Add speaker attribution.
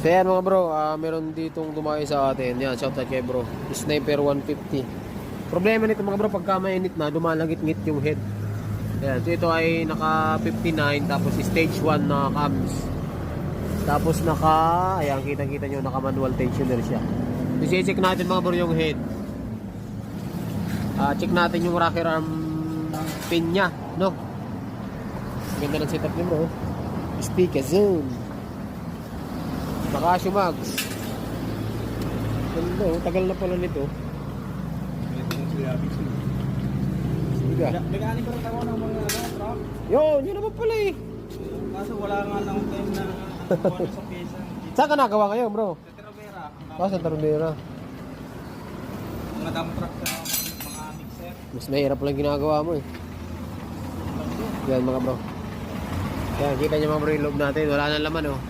Speaker 1: So yan mga bro, ah, meron ditong dumayo sa atin. Yan, shout out kay bro. Sniper 150. Problema nito mga bro, pagka mainit na, dumalangit-ngit yung head. Yan, so ito ay naka 59 tapos stage 1 na cams. Tapos naka, ayan, kita-kita nyo, naka manual tensioner siya. So check natin mga bro yung head. Ah, check natin yung rocker arm pin niya, no? Ganda ng setup niya bro. Speaker zoom. Casio Max. Ganda, oh. tagal na pala nito. Sige.
Speaker 2: Nagani ko rin ako ng mga ano, truck.
Speaker 1: Yun, yun naman pala eh.
Speaker 2: Kaso wala nga lang time na sa pyesa.
Speaker 1: Saan ka nagawa ngayon bro?
Speaker 2: Sa Travera,
Speaker 1: Ah, sa Tarondera.
Speaker 2: mga dump truck sa mga mixer.
Speaker 1: Mas mahirap lang ginagawa mo eh. Yan mga bro. Kaya kita niyo mga bro yung loob natin. Wala nang laman oh.